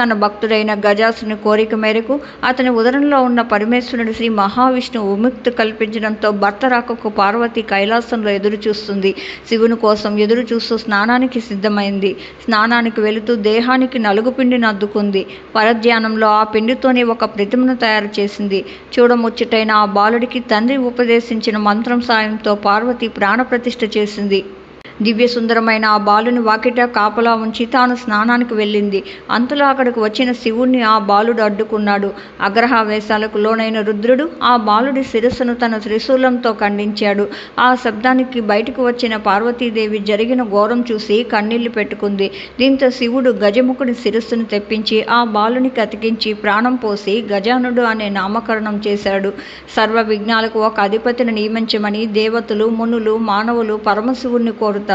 తన భక్తుడైన గజాసుని కోరిక మేరకు అతని ఉదరంలో ఉన్న పరమేశ్వరుడు శ్రీ మహావిష్ణువు విముక్తి కల్పించడంతో భర్త రాకకు పార్వతి కైలాసంలో ఎదురు చూస్తుంది శివుని కోసం ఎదురు చూస్తూ స్నానానికి సిద్ధమైంది. స్నానానికి వెళుతూ దేహానికి నలుగు పిండిని అద్దుకుంది పరధ్యానంలో ఆ పిండితోనే ఒక ప్రతిమను తయారు చేసింది. చూడముచ్చటైన ఆ బాలుడికి తండ్రి ఉపదేశించిన మంత్రం సాయంతో పార్వతి ప్రాణప్రతిష్ఠ చేసింది. దివ్య సుందరమైన ఆ బాలుని వాకిట కాపలా ఉంచి తాను స్నానానికి వెళ్ళింది. అంతలో అక్కడికి వచ్చిన శివుణ్ణి ఆ బాలుడు అడ్డుకున్నాడు. అగ్రహావేశాలకు లోనైన రుద్రుడు ఆ బాలుడి శిరస్సును తన త్రిశూలంతో ఖండించాడు. ఆ శబ్దానికి బయటకు వచ్చిన పార్వతీదేవి జరిగిన ఘోరం చూసి కన్నీళ్ళు పెట్టుకుంది. దీంతో శివుడు గజముఖుడి శిరస్సును తెప్పించి ఆ బాలునికి అతికించి ప్రాణం పోసి గజానుడు అనే నామకరణం చేశాడు. సర్వ విఘ్నాలకు ఒక అధిపతిని నియమించమని దేవతలు మునులు మానవులు పరమశివుణ్ణి కోరుతారు.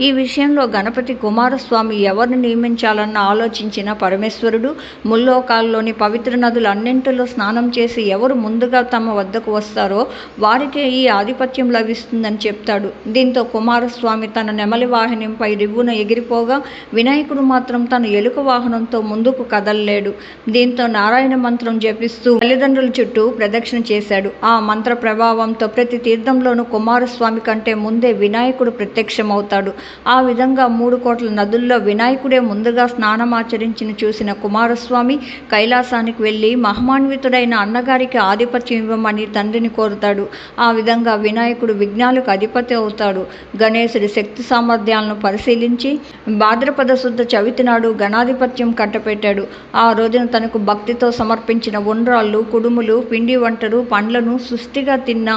ఈ విషయంలో గణపతి కుమారస్వామి ఎవరిని నియమించాలన్న ఆలోచించిన పరమేశ్వరుడు ముల్లోకాల్లోని పవిత్ర నదులు అన్నింటిలో స్నానం చేసి ఎవరు ముందుగా తమ వద్దకు వస్తారో వారికే ఈ ఆధిపత్యం లభిస్తుందని చెప్తాడు. దీంతో కుమారస్వామి తన నెమలి వాహనంపై రివ్వున ఎగిరిపోగా వినాయకుడు మాత్రం తన ఎలుక వాహనంతో ముందుకు కదలలేడు. దీంతో నారాయణ మంత్రం జపిస్తూ తల్లిదండ్రుల చుట్టూ ప్రదక్షిణ చేశాడు. ఆ మంత్ర ప్రభావంతో ప్రతి తీర్థంలోనూ కుమారస్వామి కంటే ముందే వినాయకుడు అవుతాడు ఆ విధంగా మూడు కోట్ల నదుల్లో వినాయకుడే ముందుగా స్నానమాచరించిన చూసిన కుమారస్వామి కైలాసానికి వెళ్ళి మహమాన్వితుడైన అన్నగారికి ఆధిపత్యం ఇవ్వమని తండ్రిని కోరుతాడు. ఆ విధంగా వినాయకుడు విఘ్నాలకు అధిపతి అవుతాడు. గణేశుడి శక్తి సామర్థ్యాలను పరిశీలించి భాద్రపద శుద్ధ చవితి నాడు గణాధిపత్యం కట్టపెట్టాడు. ఆ రోజున తనకు భక్తితో సమర్పించిన ఉండ్రాళ్ళు కుడుములు పిండి వంటలు పండ్లను సుష్టిగా తిన్న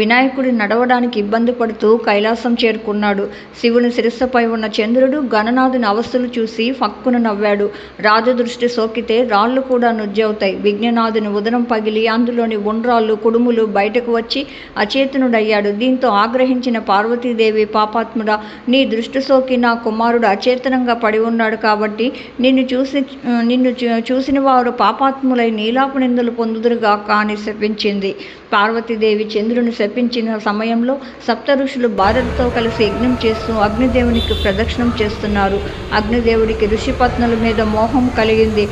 వినాయకుడి నడవడానికి ఇబ్బంది పడుతూ కైలాసం చేరుకున్నాడు. శివుని శిరస్సుపై ఉన్న చంద్రుడు గణనాథుని అవస్థలు చూసి ఫక్కున నవ్వాడు. రాజు దృష్టి సోకితే రాళ్ళు కూడా నుజ్జవుతాయి. విఘ్ననాథుని ఉదరం పగిలి అందులోని ఉండ్రాళ్ళు కుడుములు బయటకు వచ్చి అచేతనుడయ్యాడు. దీంతో ఆగ్రహించిన పార్వతీదేవి పాపాత్ముడా నీ దృష్టి సోకి నా కుమారుడు అచేతనంగా పడి ఉన్నాడు కాబట్టి నిన్ను చూసి నిన్ను చూ- చూసిన వారు పాపాత్ములై నీలాపు నిందలు పొందుదురుగా కాని శపించింది. పార్వతీదేవి చంద్రుని శపించిన సమయంలో సప్త ఋషులు భారతతో కలిసి యజ్ఞం చేస్తూ అగ్నిదేవునికి ప్రదక్షిణం చేస్తున్నారు. అగ్నిదేవుడికి ఋషిపత్నుల మీద మోహం కలిగింది.